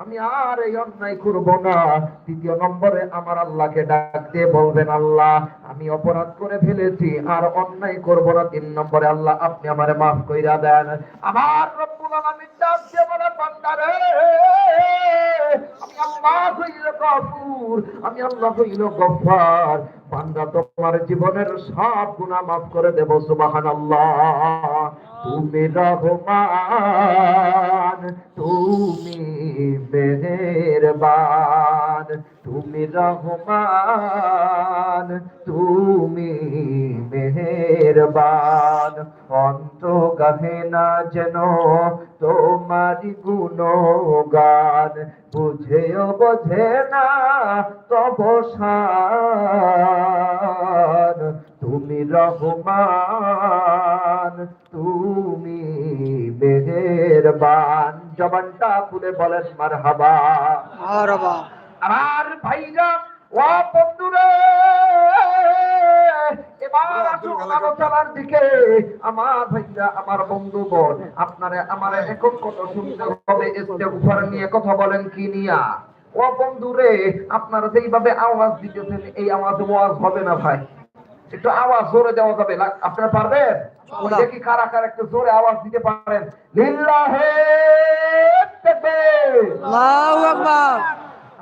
আমি আর এই অন্যায় করব না। তৃতীয় নম্বরে আমার আল্লাহকে বলবেন আল্লাহ, আমি অপরাধ করে ফেলেছি, আর অন্যায় করব না। তিন নম্বরে আল্লাহ, আপনি আমারে মাফ কইরা দেন। আমার আমি আল্লাহ হইল গফুর আল্লাহ বান্দা, তোমার জীবনের সব গুনাহ মাফ করে দেব, সুবহানাল্লাহ। তুমি রহমান, তুমি মেহেরবান। তুমি রহমান, তুমি মেহেরবান। অন্ত গাহে না যেন তোমারি গুণগান। বুঝেও বোঝে না তব তুমি রহমান, তুমি মেহেরবান জবানটা খুলে বলেন মার হাবা আমার ভাইরা ও বন্ধুরে এবার আলোচনার দিকে। আমার ভাইরা আমার বন্ধুগণ আপনারা আমার এখন কথা শুনতে হবে ইস্তেগফার নিয়ে কথা বলেন কি নিয়া? ও বন্ধুরে আপনারা যেইভাবে আওয়াজ দিতেছেন এই আওয়াজ ওয়াজ হবে না ভাই। একটু আওয়াজ জোরে দেওয়া যাবে আপনারা পারবেন? দেখি কারা কারা একটু জোরে আওয়াজ দিতে পারেন। লিল্লাহে আল্লাহু আকবার।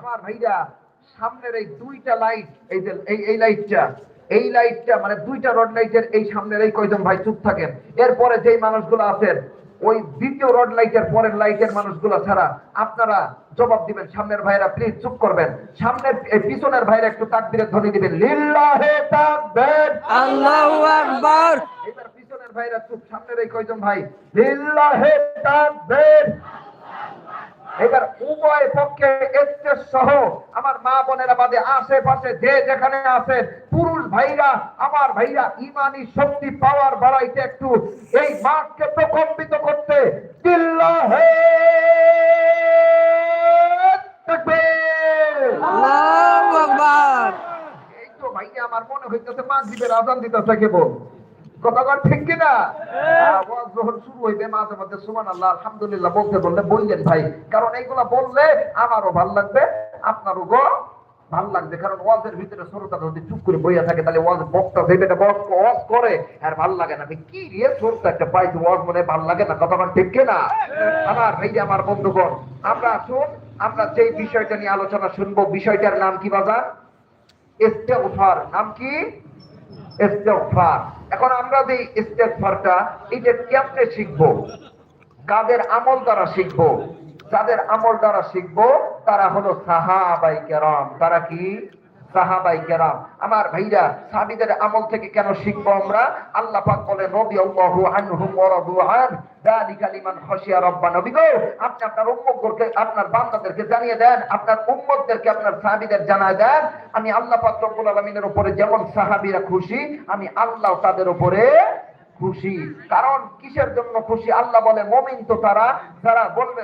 আমার ভাইরা সামনের এই দুইটা লাইট এই যে এই এই লাইটটা এই লাইটটা মানে দুইটা রড লাইটের এই সামনের এই কয়জন ভাই চুপ থাকেন? এরপরে যেই মানুষগুলো আছেন ওই দ্বিতীয় রড লাইটের পরের লাইটের মানুষগুলো ছাড়া আপনারা জবাব দিবেন। সামনের ভাইরা প্লিজ চুপ করবেন। সামনের পিছনের ভাইরা একটু তাকবীরের ধ্বনি দিবেন। লিল্লাহে তাকবীর। আল্লাহু আকবার। এবার ভাইরা চুপ সামনের এই কয়জন ভাই? লিল্লাহে তাকবীর। এবার উভয় পক্ষে স্টেজ সহ আমার মা বোনেরা বাদে আশেপাশে যে যেখানে আছেন পুরুষ ভাইরা আমার ভাইরা ইমানি শক্তি পাওয়ার বাড়াইতে একটু এই মাঠকে প্রকম্পিত করতে তাকবীর। আল্লাহু আকবার। এই তো ভাইয়া আমার মনে হইতেছে মাগরিবের আজান দিতেছে কেবল। কথাবার ঠিক কিনা? আওয়াজ যখন শুরু হইবে মাঝে মধ্যে, সুবহানাল্লাহ, আলহামদুলিল্লাহ, বলতে বললে বললেন ভাই, কারণ এইগুলা বললে আমারও ভালো লাগবে, আপনারও গো ভালো লাগবে, কারণ ওয়াজের ভিতরে শ্রোতা যদি চুপ করে বইয়া থাকে, তাহলে ওয়াজ বক্তা ওয়াজ করে, আর ভালো লাগে না। কি রে শ্রোতা একটা ওয়াজ মনে ভালো লাগে না, কথা ঠিক কিনা? আমার আমার বন্ধুগণ, আমরা আসুন, আমরা বিষয়টা নিয়ে আলোচনা শুনব, বিষয়টার নাম কি বাজার ইস্তেগফার, নাম কি? ইস্তেগফার। এখন আমরা যে ইস্তেগফারটা, এটা কেমনে শিখব? কাদের আমল দ্বারা শিখব? যাদের আমল দ্বারা শিখব, তারা হলো সাহাবাই কেরাম। তারা কি? সাহাবাই কেরাম, আমার ভাইরা সাহাবিদের আমল থেকে কেন শিখব আমরা? আল্লাহ পাক আন খাশিয়া রাব্বা নবী গো, আপনি আপনার আপনার বান্দাদেরকে জানিয়ে দেন, আপনার উম্মতদেরকে আপনার দেন। আমি আল্লাহ পাক রব্বুল আলামিনের উপরে যেমন সাহাবীরা খুশি, আমি আল্লাহ তাদের উপরে খুশি। কারণ কিসের জন্য খুশি? আল্লাহ বলে, মমিন তো তারা, যারা বলবে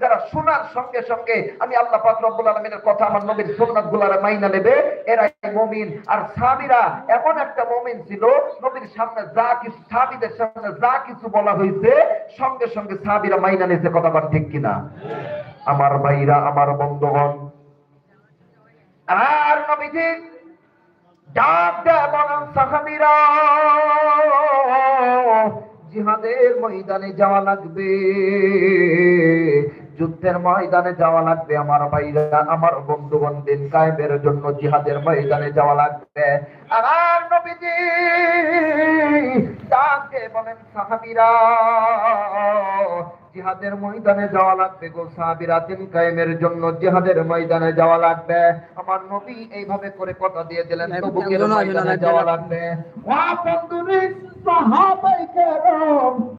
যারা শোনার সঙ্গে সঙ্গে, আমি আল্লাহ পাক আলামিনের কথা আমার নবীর সুন্নাতগুলার মাইনা নেবে এরাই মুমিন। আর সাহাবীরা এমন একটা মুমিন ছিল, নবীর সামনে যা কিছু, সাহাবীদের সামনে যা কিছু বলা হয়েছে সঙ্গে সঙ্গে সাহাবীরা মাইনা নিয়েছে, কথা বল ঠিক কিনা? আমার ভাইরা, আমার বন্ধুগণ। আর নবীজি, ডাক দেয় বলেন সাহাবীরা। জিহাদের ময়দানে যাওয়া লাগবে। যুদ্ধের ময়দানে যাওয়া লাগবে আমার ভাইরা আমার বন্ধুগণ দিন কায়েমের জন্য জিহাদের ময়দানে যাওয়া লাগবে। আমার নবীজি ডাক দিয়ে বলেন সাহাবীরা জিহাদের ময়দানে যাওয়া লাগবে গো সাহাবীরা দিন কায়েমের জন্য জিহাদের ময়দানে যাওয়া লাগবে। আমার নবী এইভাবে করে কথা দিয়ে দিলেন তবুকের ময়দানে যাওয়া লাগবে। ওয়া বন্ধুরে সাহাবায়ে কেরাম